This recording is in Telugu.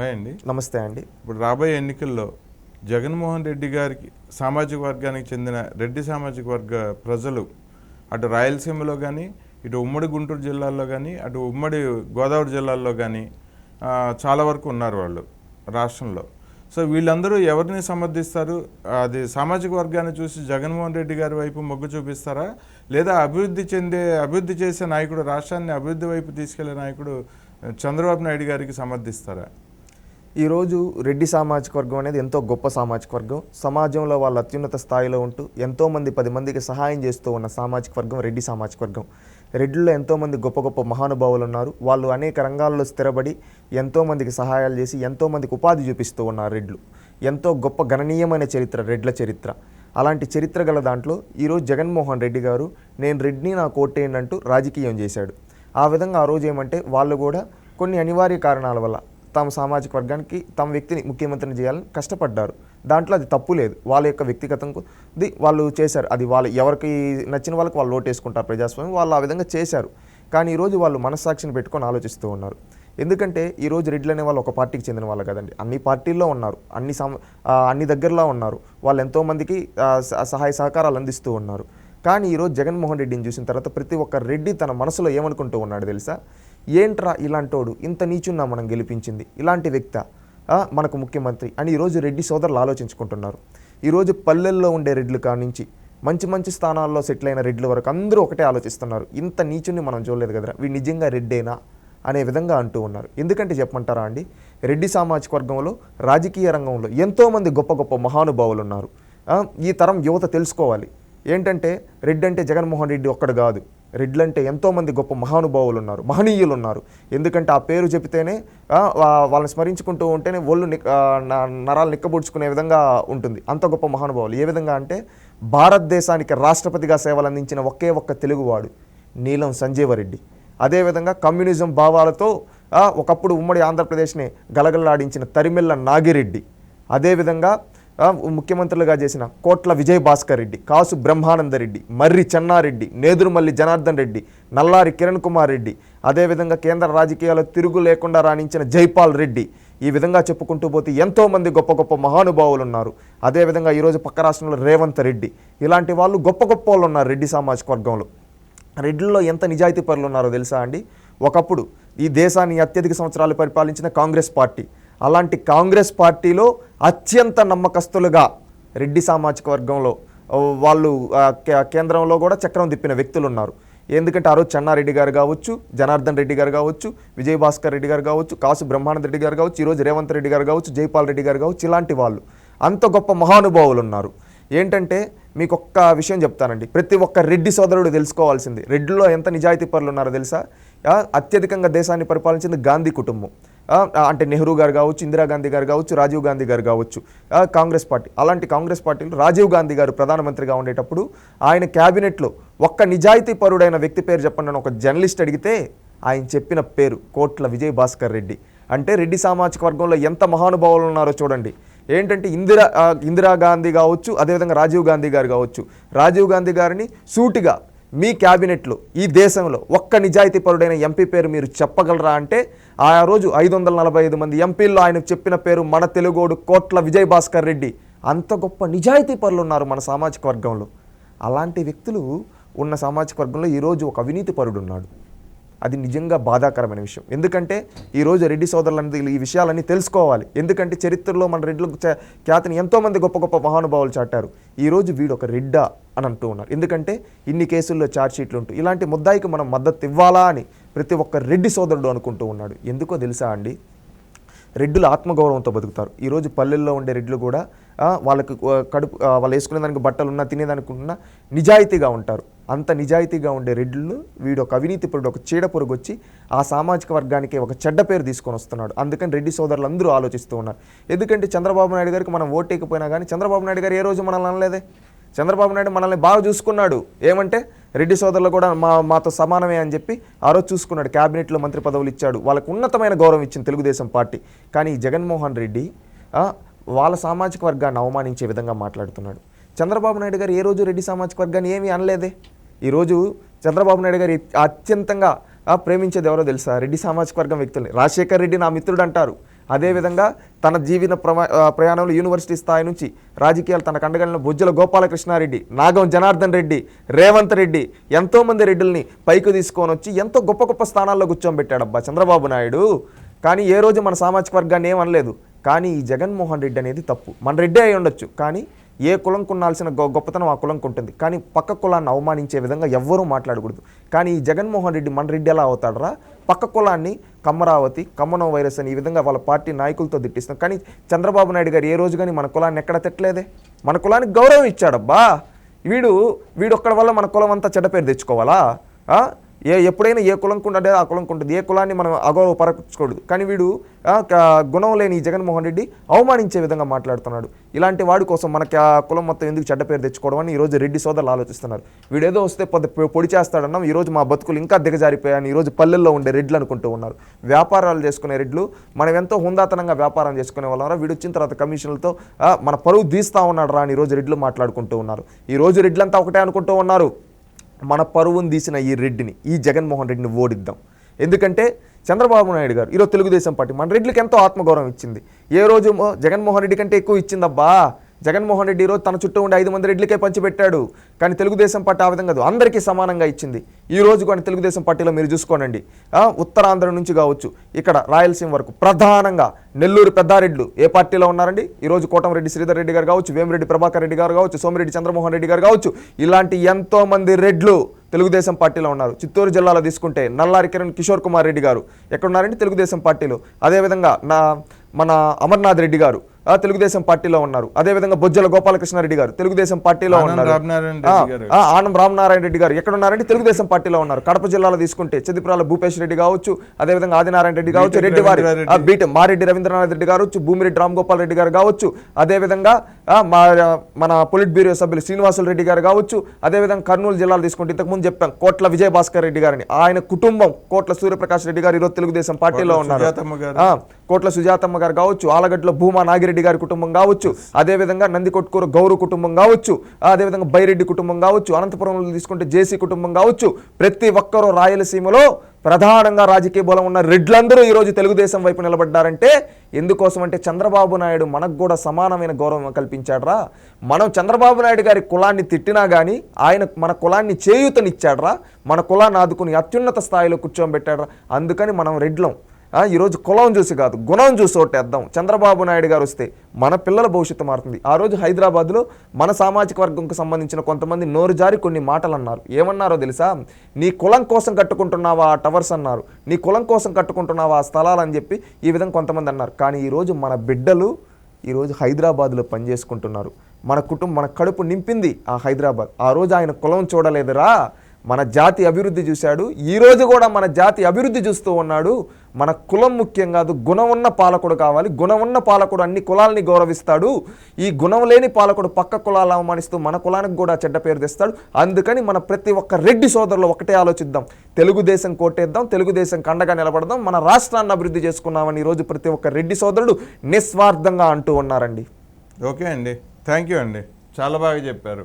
హాయ్ అండి. నమస్తే అండి. ఇప్పుడు రాబోయే ఎన్నికల్లో జగన్మోహన్ రెడ్డి గారికి సామాజిక వర్గానికి చెందిన రెడ్డి సామాజిక వర్గ ప్రజలు అటు రాయలసీమలో కానీ ఇటు ఉమ్మడి గుంటూరు జిల్లాల్లో కానీ అటు ఉమ్మడి గోదావరి జిల్లాల్లో కానీ చాలా వరకు ఉన్నారు వాళ్ళు రాష్ట్రంలో. సో వీళ్ళందరూ ఎవరిని సమర్థిస్తారు? అది సామాజిక వర్గాన్ని చూసి జగన్మోహన్ రెడ్డి గారి వైపు మొగ్గు చూపిస్తారా? లేదా అభివృద్ధి చెందే అభివృద్ధి చేసే నాయకుడు రాష్ట్రాన్ని అభివృద్ధి వైపు తీసుకెళ్ళే నాయకుడు చంద్రబాబు నాయుడు గారికి సమర్థిస్తారా? ఈరోజు రెడ్డి సామాజిక వర్గం అనేది ఎంతో గొప్ప సామాజిక వర్గం. సమాజంలో వాళ్ళ అత్యున్నత స్థాయిలో ఉంటూ ఎంతోమంది పది మందికి సహాయం చేస్తూ ఉన్న సామాజిక వర్గం రెడ్డి సామాజిక వర్గం. రెడ్డిలో ఎంతోమంది గొప్ప గొప్ప మహానుభావులు ఉన్నారు. వాళ్ళు అనేక రంగాల్లో స్థిరపడి ఎంతోమందికి సహాయాలు చేసి ఎంతోమందికి ఉపాధి చూపిస్తూ ఉన్నారు రెడ్లు. ఎంతో గొప్ప గణనీయమైన చరిత్ర రెడ్ల చరిత్ర. అలాంటి చరిత్ర గల దాంట్లో ఈరోజు జగన్మోహన్ రెడ్డి గారు నేను రెడ్ని నా కోటేనంటూ అంటూ రాజకీయం చేశాడు. ఆ విధంగా ఆ రోజు ఏమంటే వాళ్ళు కూడా కొన్ని అనివార్య కారణాల వల్ల తమ సామాజిక వర్గానికి తమ వ్యక్తిని ముఖ్యమంత్రిని చేయాలని కష్టపడ్డారు. దాంట్లో అది తప్పు లేదు. వాళ్ళ యొక్క వ్యక్తిగతంకు ది వాళ్ళు చేశారు. అది వాళ్ళు ఎవరికి నచ్చిన వాళ్ళకి వాళ్ళు ఓటేసుకుంటారు ప్రజాస్వామ్యం వాళ్ళు ఆ విధంగా చేశారు. కానీ ఈరోజు వాళ్ళు మనస్సాక్షిని పెట్టుకొని ఆలోచిస్తూ ఉన్నారు. ఎందుకంటే ఈరోజు రెడ్లు అనే వాళ్ళు ఒక పార్టీకి చెందిన వాళ్ళు కదండి. అన్ని పార్టీల్లో ఉన్నారు. అన్ని సమ అన్ని దగ్గరలో ఉన్నారు. వాళ్ళు ఎంతోమందికి సహాయ సహకారాలు అందిస్తూ ఉన్నారు. కానీ ఈరోజు జగన్మోహన్ రెడ్డిని చూసిన తర్వాత ప్రతి ఒక్క రెడ్డి తన మనసులో ఏమనుకుంటూ ఉన్నాడు తెలుసా? ఏంట్రా ఇలాంటోడు? ఇంత నీచున్నా మనం గెలిపించింది. ఇలాంటి వ్యక్త మనకు ముఖ్యమంత్రి అని ఈరోజు రెడ్డి సోదరులు ఆలోచించుకుంటున్నారు. ఈరోజు పల్లెల్లో ఉండే రెడ్లు కానించి మంచి మంచి స్థానాల్లో సెటిల్ అయిన రెడ్ల వరకు అందరూ ఒకటే ఆలోచిస్తున్నారు. ఇంత నీచుని మనం చూడలేదు కదరా. వీడు నిజంగా రెడ్డేనా? అనే విధంగా అంటూ ఉన్నారు. ఎందుకంటే చెప్పమంటారా అండి? రెడ్డి సామాజిక వర్గంలో రాజకీయ రంగంలో ఎంతోమంది గొప్ప గొప్ప మహానుభావులు ఉన్నారు. ఈ తరం యువత తెలుసుకోవాలి. ఏంటంటే రెడ్డి అంటే జగన్మోహన్ రెడ్డి ఒక్కడు కాదు. రెడ్లు అంటే ఎంతోమంది గొప్ప మహానుభావులు ఉన్నారు మహనీయులు ఉన్నారు ఎందుకంటే ఆ పేరు చెబితేనే వాళ్ళని స్మరించుకుంటూ ఉంటేనే ఒళ్ళు నిక్- న- నరాలు నిక్కబూడ్చుకునే విధంగా ఉంటుంది. అంత గొప్ప మహానుభావులు. ఏ విధంగా అంటే భారతదేశానికి రాష్ట్రపతిగా సేవలు అందించిన ఒకే ఒక్క తెలుగువాడు నీలం సంజీవరెడ్డి. అదేవిధంగా కమ్యూనిజం భావాలతో ఒకప్పుడు ఉమ్మడి ఆంధ్రప్రదేశ్ని గలగలలాడించిన తరిమెల్ల నాగిరెడ్డి. అదేవిధంగా ముఖ్యమంత్రులుగా చేసిన కోట్ల విజయ్ భాస్కర్ రెడ్డి కాసు బ్రహ్మానందరెడ్డి మర్రి చెన్నారెడ్డి నేదురుమల్లి జనార్దన్ రెడ్డి నల్లారి కిరణ్ కుమార్ రెడ్డి అదేవిధంగా కేంద్ర రాజకీయాల్లో తిరుగు లేకుండా రాణించిన జైపాల్ రెడ్డి ఈ విధంగా చెప్పుకుంటూ పోతే ఎంతోమంది గొప్ప గొప్ప మహానుభావులు ఉన్నారు. అదేవిధంగా ఈరోజు పక్క రాష్ట్రంలో రేవంత్ రెడ్డి ఇలాంటి వాళ్ళు గొప్ప గొప్ప వాళ్ళు ఉన్నారు రెడ్డి సామాజిక వర్గంలో. రెడ్డిల్లో ఎంత నిజాయితీ పరులు ఉన్నారో తెలుసా అండి? ఒకప్పుడు ఈ దేశాన్ని అత్యధిక సంవత్సరాలు పరిపాలించిన కాంగ్రెస్ పార్టీ అలాంటి కాంగ్రెస్ పార్టీలో అత్యంత నమ్మకస్తులుగా రెడ్డి సామాజిక వర్గంలో వాళ్ళు కేంద్రంలో కూడా చక్రం తిప్పిన వ్యక్తులు ఉన్నారు ఎందుకంటే ఆ రోజు చెన్నారెడ్డి గారు కావచ్చు జనార్దన్ రెడ్డి గారు కావచ్చు విజయభాస్కర్ రెడ్డి గారు కావచ్చు కాసు బ్రహ్మానంద రెడ్డి గారు కావచ్చు ఈరోజు రేవంత్ రెడ్డి గారు కావచ్చు జైపాల్ రెడ్డి గారు కావచ్చు ఇలాంటి వాళ్ళు. అంత గొప్ప మహానుభావులు ఉన్నారు. ఏంటంటే మీకు ఒక్క విషయం చెప్తానండి. ప్రతి ఒక్క రెడ్డి సోదరుడు తెలుసుకోవాల్సింది. రెడ్డిలో ఎంత నిజాయితీ పరులు ఉన్నారో తెలుసా? అత్యధికంగా దేశాన్ని పరిపాలించింది గాంధీ కుటుంబం. అంటే నెహ్రూ గారు కావచ్చు ఇందిరాగాంధీ గారు కావచ్చు రాజీవ్ గాంధీ గారు కావచ్చు కాంగ్రెస్ పార్టీ అలాంటి కాంగ్రెస్ పార్టీలు రాజీవ్ గాంధీ గారు ప్రధానమంత్రిగా ఉండేటప్పుడు ఆయన క్యాబినెట్లో ఒక్క నిజాయితీ పరుడైన వ్యక్తి పేరు చెప్పండి అని ఒక జర్నలిస్ట్ అడిగితే ఆయన చెప్పిన పేరు కోట్ల విజయ్ భాస్కర్ రెడ్డి. అంటే రెడ్డి సామాజిక వర్గంలో ఎంత మహానుభావులు ఉన్నారో చూడండి. ఏంటంటే ఇందిరా ఇందిరాగాంధీ కావచ్చు అదేవిధంగా రాజీవ్ గాంధీ గారు కావచ్చు రాజీవ్ గాంధీ గారిని సూటిగా మీ క్యాబినెట్లో ఈ దేశంలో ఒక్క నిజాయితీ పరుడైన ఎంపీ పేరు మీరు చెప్పగలరా అంటే ఆ రోజు ఐదు వందల నలభై ఐదు మంది ఎంపీల్లో ఆయన చెప్పిన పేరు మన తెలుగోడు కోట్ల విజయ్ భాస్కర్ రెడ్డి. అంత గొప్ప నిజాయితీ పరులు ఉన్నారు మన సామాజిక వర్గంలో. అలాంటి వ్యక్తులు ఉన్న సామాజిక వర్గంలో ఈరోజు ఒక అవినీతి పరుడు ఉన్నాడు అది నిజంగా బాధాకరమైన విషయం. ఎందుకంటే ఈరోజు రెడ్డి సోదరులందరూ ఈ విషయాలన్నీ తెలుసుకోవాలి. ఎందుకంటే చరిత్రలో మన రెడ్లకు ఖ్యాతిని ఎంతోమంది గొప్ప గొప్ప మహానుభావులు చాటారు. ఈరోజు వీడు ఒక రెడ్డా అని అంటూ ఉన్నారు. ఎందుకంటే ఇన్ని కేసుల్లో చార్జ్ షీట్లు ఉంటాయి ఇలాంటి ముద్దాయికి మనం మద్దతు ఇవ్వాలా అని ప్రతి ఒక్క రెడ్డి సోదరుడు అనుకుంటూ ఉన్నాడు. ఎందుకో తెలుసా అండి? రెడ్డులు ఆత్మగౌరవంతో బతుకుతారు. ఈరోజు పల్లెల్లో ఉండే రెడ్లు కూడా వాళ్ళకి కడుపు వాళ్ళు వేసుకునే దానికి బట్టలు ఉన్నా తినేదానికి ఉన్నా నిజాయితీగా ఉంటారు. అంత నిజాయితీగా ఉండే రెడ్లు వీడు ఒక అవినీతి పరుడు ఒక చీడ పురుగు వచ్చి ఆ సామాజిక వర్గానికి ఒక చెడ్డ పేరు తీసుకొని వస్తున్నాడు. అందుకని రెడ్డి సోదరులు అందరూ ఆలోచిస్తూ ఉన్నారు. ఎందుకంటే చంద్రబాబు నాయుడు గారికి మనం ఓటేకపోయినా కానీ చంద్రబాబు నాయుడు గారు ఏ రోజు మనల్ని అనలేదే. చంద్రబాబు నాయుడు మనల్ని బాగా చూసుకున్నాడు. ఏమంటే రెడ్డి సోదరులు కూడా మా మాతో సమానమే అని చెప్పి ఆ రోజు చూసుకున్నాడు. క్యాబినెట్లో మంత్రి పదవులు ఇచ్చాడు. వాళ్ళకు ఉన్నతమైన గౌరవం ఇచ్చింది తెలుగుదేశం పార్టీ. కానీ ఈ జగన్మోహన్ రెడ్డి వాళ్ళ సామాజిక వర్గాన్ని అవమానించే విధంగా మాట్లాడుతున్నాడు. చంద్రబాబు నాయుడు గారు ఏ రోజు రెడ్డి సామాజిక వర్గాన్ని ఏమీ అనలేదే. ఈరోజు చంద్రబాబు నాయుడు గారు అత్యంతంగా ప్రేమించేది ఎవరో తెలుసా? రెడ్డి సామాజిక వర్గం వ్యక్తుల్ని. రాజశేఖర్ రెడ్డి నా మిత్రుడు అంటారు. అదేవిధంగా తన జీవన ప్రమా ప్రయాణంలో యూనివర్సిటీ స్థాయి నుంచి రాజకీయాలు తన కండగలిన బొజ్జల గోపాలకృష్ణారెడ్డి నాగం జనార్దన్ రెడ్డి రేవంత్ రెడ్డి ఎంతోమంది రెడ్డిల్ని పైకి తీసుకొని వచ్చి ఎంతో గొప్ప గొప్ప స్థానాల్లో కూర్చోబెట్టాడబ్బా చంద్రబాబు నాయుడు. కానీ ఏ రోజు మన సామాజిక వర్గాన్ని ఏమనలేదు కానీ ఈ జగన్మోహన్ రెడ్డి అనేది తప్పు. మన రెడ్డి అయి ఉండొచ్చు కానీ ఏ కులంకు ఉండాల్సిన గొ గొప్పతనం ఆ కులంకు ఉంటుంది కానీ పక్క కులాన్ని అవమానించే విధంగా ఎవ్వరూ మాట్లాడకూడదు. కానీ ఈ జగన్మోహన్ రెడ్డి మన రెడ్డి ఎలా అవుతాడరా? పక్క కులాన్ని కమ్మరావతి కమ్మనం వైరస్ అని ఈ విధంగా వాళ్ళ పార్టీ నాయకులతో తిట్టిస్తాం. కానీ చంద్రబాబు నాయుడు గారు ఏ రోజు కానీ మన కులాన్ని ఎక్కడ తిట్టలేదే. మన కులానికి గౌరవం ఇచ్చాడబ్బా. వీడు వీడొక్కడి వల్ల మన కులం అంతా చెడ్డ పేరు తెచ్చుకోవాలా? ఏ ఎప్పుడైనా ఏ కులంకు ఉండదే ఆ కులంకు ఉంటుంది ఏ కులాన్ని మనం అగౌరవపరచకూడదు కానీ వీడు గుణం లేని ఈ జగన్మోహన్ రెడ్డి అవమానించే విధంగా మాట్లాడుతున్నాడు. ఇలాంటి వాడి కోసం మనకి ఆ కులం మొత్తం ఎందుకు చెడ్డ పేరు తెచ్చుకోవడం అని ఈరోజు రెడ్డి సోదరులు ఆలోచిస్తున్నారు. వీడేదో వస్తే పొద్దు పొ- పొడి చేస్తాడన్నాం ఈరోజు మా బతుకులు ఇంకా దిగజారిపోయాయని ఈరోజు పల్లెల్లో ఉండే రెడ్లు అనుకుంటూ ఉన్నారు. వ్యాపారాలు చేసుకునే రెడ్లు మనం ఎంతో హుందాతనంగా వ్యాపారం చేసుకునే వాళ్ళం వీడు వచ్చిన తర్వాత కమిషన్లతో మన పరువు తీస్తా ఉన్నాడు రా అని ఈరోజు రెడ్లు మాట్లాడుకుంటూ ఉన్నారు. ఈ రోజు రెడ్లంతా ఒకటే అనుకుంటూ ఉన్నారు. మన పరువును తీసిన ఈ రెడ్డిని ఈ జగన్మోహన్ రెడ్డిని ఓడిద్దాం. ఎందుకంటే చంద్రబాబు నాయుడు గారు ఈరోజు తెలుగుదేశం పార్టీ మన రెడ్లకి ఎంతో ఆత్మగౌరవం ఇచ్చింది. ఏ రోజు జగన్మోహన్ రెడ్డి కంటే ఎక్కువ ఇచ్చిందబ్బా. జగన్మోహన్ రెడ్డి ఈరోజు తన చుట్టూ ఉండే ఐదు మంది రెడ్లకే పంచిపెట్టాడు. కానీ తెలుగుదేశం పార్టీ ఆ విధంగా కాదు. అందరికీ సమానంగా ఇచ్చింది. ఈ రోజు కానీ తెలుగుదేశం పార్టీలో మీరు చూసుకోనండి. ఉత్తరాంధ్ర నుంచి కావచ్చు ఇక్కడ రాయలసీమ వరకు ప్రధానంగా నెల్లూరు పెద్దారెడ్లు ఏ పార్టీలో ఉన్నారండి? ఈరోజు కోటమిరెడ్డి శ్రీధర్ రెడ్డి గారు కావచ్చు వేమిరెడ్డి ప్రభాకర్ రెడ్డి గారు కావచ్చు సోమిరెడ్డి చంద్రమోహన్ రెడ్డి గారు కావచ్చు ఇలాంటి ఎంతో మంది రెడ్లు తెలుగుదేశం పార్టీలో ఉన్నారు. చిత్తూరు జిల్లాలో తీసుకుంటే నల్లారి కిరణ్ కిషోర్ కుమార్ రెడ్డి గారు ఎక్కడున్నారండి తెలుగుదేశం పార్టీలో? అదేవిధంగా నా మన అమర్నాథ్ రెడ్డి గారు తెలుగుదేశం పార్టీలో ఉన్నారు. అదేవిధంగా బొజ్జల గోపాలకృష్ణారెడ్డి గారు తెలుగుదేశం పార్టీలో ఉన్నారు. ఆనం రామనారాయణ రెడ్డి గారు ఎక్కడ ఉన్నారంటే తెలుగుదేశం పార్టీలో ఉన్నారు. కడప జిల్లాలో తీసుకుంటే చెదిపురాల భూపేష్ రెడ్డి కావచ్చు అదేవిధంగా ఆదినారాయణ రెడ్డి కావచ్చు రెడ్డి. వారి బీట మారెడ్డి రవీంద్రనాథ్ రెడ్డి కావచ్చు భూమిరెడ్డి రామ్ గోపాల్ రెడ్డి గారు కావచ్చు అదేవిధంగా మా మన పొలిట్ బ్యూరో సభ్యులు శ్రీనివాసులు రెడ్డి గారు కావచ్చు అదేవిధంగా కర్నూలు జిల్లాలో తీసుకుంటే ఇంతకుముందు చెప్పాం కోట్ల విజయభాస్కర్ రెడ్డి గారిని. ఆయన కుటుంబం కోట్ల సూర్యప్రకాష్ రెడ్డి గారు ఈరోజు తెలుగుదేశం పార్టీలో ఉన్నారు. కోట్ల సుజాతమ్మ గారు కావచ్చు ఆలగడ్డలో భూమా నాగిరెడ్డి గారి కుటుంబం కావచ్చు అదేవిధంగా నందికొట్కూరు గౌరు కుటుంబం కావచ్చు అదేవిధంగా బైరెడ్డి కుటుంబం కావచ్చు అనంతపురంలో తీసుకుంటే జేసీ కుటుంబం కావచ్చు ప్రతి ఒక్కరూ రాయలసీమలో ప్రధానంగా రాజకీయ బలం ఉన్న రెడ్లందరూ ఈరోజు తెలుగుదేశం వైపు నిలబడ్డారంటే ఎందుకోసం అంటే చంద్రబాబు నాయుడు మనకు కూడా సమానమైన గౌరవం కల్పించాడరా. మనం చంద్రబాబు నాయుడు గారి కులాన్ని తిట్టినా కానీ ఆయన మన కులాన్ని చేయూతనిచ్చాడరా మన కులాన్ని ఆదుకుని అత్యున్నత స్థాయిలో కూర్చోబెట్టాడరా. అందుకని మనం రెడ్లం. ఈరోజు కులం చూసి కాదు గుణం చూసి ఓటేద్దాం. చంద్రబాబు నాయుడు గారు వస్తే మన పిల్లల భవిష్యత్తు మారుతుంది. ఆ రోజు హైదరాబాద్లో మన సామాజిక వర్గంకు సంబంధించిన కొంతమంది నోరు జారి కొన్ని మాటలు అన్నారు ఏమన్నారో తెలుసా? నీ కులం కోసం కట్టుకుంటున్నావా ఆ టవర్స్ అన్నారు. నీ కులం కోసం కట్టుకుంటున్నావా ఆ స్థలాలు అని చెప్పి ఈ విధంగా కొంతమంది అన్నారు. కానీ ఈరోజు మన బిడ్డలు ఈరోజు హైదరాబాద్లో పనిచేసుకుంటున్నారు. మన కుటుంబం మన కడుపు నింపింది ఆ హైదరాబాద్. ఆ రోజు ఆయన కులం చూడలేదురా. మన జాతి అభివృద్ధి చూశాడు. ఈరోజు కూడా మన జాతి అభివృద్ధి చూస్తూ ఉన్నాడు. మన కులం ముఖ్యం కాదు గుణం ఉన్న పాలకుడు కావాలి. గుణం ఉన్న పాలకుడు అన్ని కులాలని గౌరవిస్తాడు. ఈ గుణం లేని పాలకుడు పక్క కులాలు అవమానిస్తూ మన కులానికి కూడా చెడ్డ పేరు తెస్తాడు. అందుకని మన ప్రతి ఒక్క రెడ్డి సోదరులు ఒకటే ఆలోచిద్దాం. తెలుగుదేశం కోటేద్దాం తెలుగుదేశం కండగా నిలబడదాం. మన రాష్ట్రాన్ని అభివృద్ధి చేసుకున్నామని ఈరోజు ప్రతి ఒక్క రెడ్డి సోదరుడు నిస్వార్థంగా అంటూ ఉన్నారండి. ఓకే అండి. థ్యాంక్ యూ అండి. చాలా బాగా చెప్పారు.